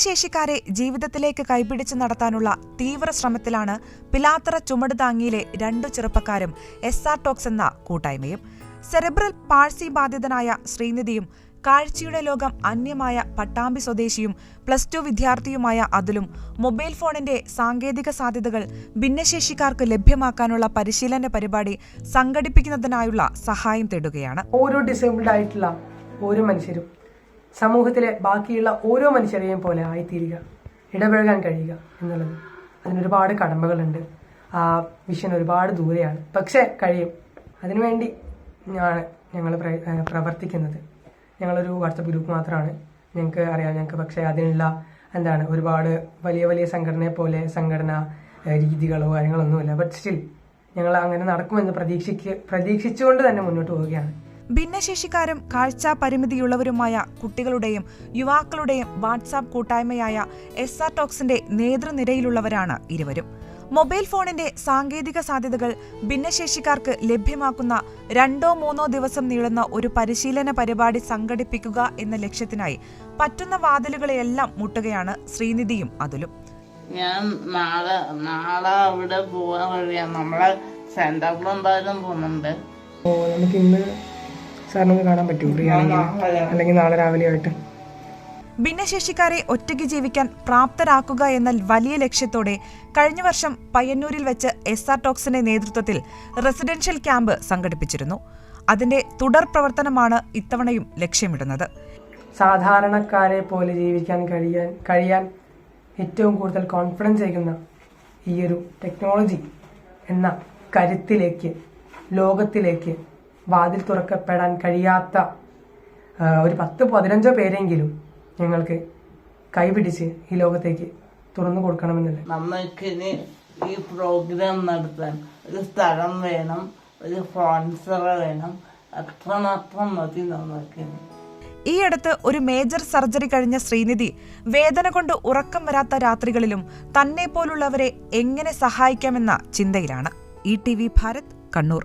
ഭിന്നശേഷിക്കാരെ ജീവിതത്തിലേക്ക് കൈപിടിച്ച് നടത്താനുള്ള തീവ്ര ശ്രമത്തിലാണ് പിലാത്തറ ചുമട് താങ്ങിയിലെ രണ്ടു ചെറുപ്പക്കാരും എസ് ആർ ടോക്സ് എന്ന കൂട്ടായ്മയും. സെറിബ്രൽ പാഴ്സി ബാധിതനായ ശ്രീനിധിയും കാഴ്ചയുടെ ലോകം അന്യമായ പട്ടാമ്പി സ്വദേശിയും പ്ലസ് ടു വിദ്യാർത്ഥിയുമായ അതിലും മൊബൈൽ ഫോണിന്റെ സാങ്കേതിക സാധ്യതകൾ ഭിന്നശേഷിക്കാർക്ക് ലഭ്യമാക്കാനുള്ള പരിശീലന പരിപാടി സംഘടിപ്പിക്കുന്നതിനായുള്ള സഹായം തേടുകയാണ്. ഓരോ ഡിസേബിൾഡ് ആയിട്ടുള്ള ഓരോ മനുഷ്യരും സമൂഹത്തിലെ ബാക്കിയുള്ള ഓരോ മനുഷ്യരെയും പോലെ ആയിത്തീരുക ഇടപഴകാൻ കഴിയുക എന്നുള്ളത്. അതിനൊരുപാട് കടമ്പകളുണ്ട്. ആ വിഷൻ ഒരുപാട് ദൂരെയാണ്. പക്ഷേ കഴിയും. അതിനുവേണ്ടി ഞാൻ ഞങ്ങൾ പ്രവർത്തിക്കുന്നത്. ഞങ്ങളൊരു വാട്സപ്പ് ഗ്രൂപ്പ് മാത്രമാണ് ഞങ്ങൾക്ക് അറിയാം. ഞങ്ങൾക്ക് പക്ഷേ അതിനുള്ള എന്താണ് ഒരുപാട് വലിയ വലിയ സംഘടനയെ പോലെ സംഘടന രീതികളോ കാര്യങ്ങളൊന്നുമില്ല. ബട്ട് സ്റ്റിൽ ഞങ്ങൾ അങ്ങനെ നടക്കുമെന്ന് പ്രതീക്ഷിക്ക് പ്രതീക്ഷിച്ചുകൊണ്ട് തന്നെ മുന്നോട്ട് പോവുകയാണ്. ഭിന്നശേഷിക്കാരും കാഴ്ച പരിമിതിയുള്ളവരുമായ കുട്ടികളുടെയും യുവാക്കളുടെയും വാട്സാപ്പ് കൂട്ടായ്മയായ എസ് ആർ ടോക്സിന്റെ നേതൃനിരയിലുള്ളവരാണ് ഇരുവരും. മൊബൈൽ ഫോണിന്റെ സാങ്കേതിക സാധ്യതകൾ ഭിന്നശേഷിക്കാർക്ക് ലഭ്യമാക്കുന്ന രണ്ടോ മൂന്നോ ദിവസം നീളുന്ന ഒരു പരിശീലന പരിപാടി സംഘടിപ്പിക്കുക എന്ന ലക്ഷ്യത്തിനായി പറ്റുന്ന വാതിലുകളെയെല്ലാം മുട്ടുകയാണ് ശ്രീനിധിയും അതിലും. ഞാൻ നാളെ നാളെ അവിടെ പോവാൻ വഴിയാണ് നമ്മളെ സെന്ററിൽ എന്തായാലും പോകുന്നുണ്ട്. ഓ നമുക്ക് ഇന്ന് സാറിനൊന്ന് കാണാൻ പറ്റുമോ? ഫ്രീ ആണെങ്കിൽ. അല്ലെങ്കിൽ നാളെ രാവിലെ ആയിട്ട്. ഭിന്നശേഷിക്കാരെ ഒറ്റയ്ക്ക് ജീവിക്കാൻ പ്രാപ്തരാക്കുക എന്ന വലിയ ലക്ഷ്യത്തോടെ കഴിഞ്ഞ വർഷം പയ്യന്നൂരിൽ വെച്ച് എസ് ആർ ടോക്സിന്റെ നേതൃത്വത്തിൽ റെസിഡൻഷ്യൽ ക്യാമ്പ് സംഘടിപ്പിച്ചിരുന്നു. അതിന്റെ തുടർ പ്രവർത്തനമാണ് ഇത്തവണയും ലക്ഷ്യമിടുന്നത്. സാധാരണക്കാരെ പോലെ ജീവിക്കാൻ കഴിയാൻ കഴിയാൻ ഏറ്റവും കൂടുതൽ കോൺഫിഡൻസ് അയക്കുന്ന ഈയൊരു ടെക്നോളജി എന്ന കരുത്തിലേക്ക് ലോകത്തിലേക്ക് വാതിൽ തുറക്കപ്പെടാൻ കഴിയാത്ത ഒരു പത്ത് പതിനഞ്ചോ പേരെങ്കിലും ഞങ്ങൾക്ക് കൈപിടിച്ച് ഈ ലോകത്തേക്ക് തുറന്നു കൊടുക്കണമെന്നുണ്ട്. നമ്മൾക്ക് ഈ പ്രോഗ്രാം നടത്താൻ ഒരു സ്ഥലം വേണം ഒരു സ്പോൺസർ വേണം. അത്രമാത്രം മതി നമ്മൾക്ക് ഈ അടുത്ത് ഒരു മേജർ സർജറി കഴിഞ്ഞ ശ്രീനിധി വേദന കൊണ്ട് ഉറക്കം വരാത്ത രാത്രികളിലും തന്നെ പോലുള്ളവരെ എങ്ങനെ സഹായിക്കാമെന്ന ചിന്തയിലാണ്. E T V Bharat Kannur.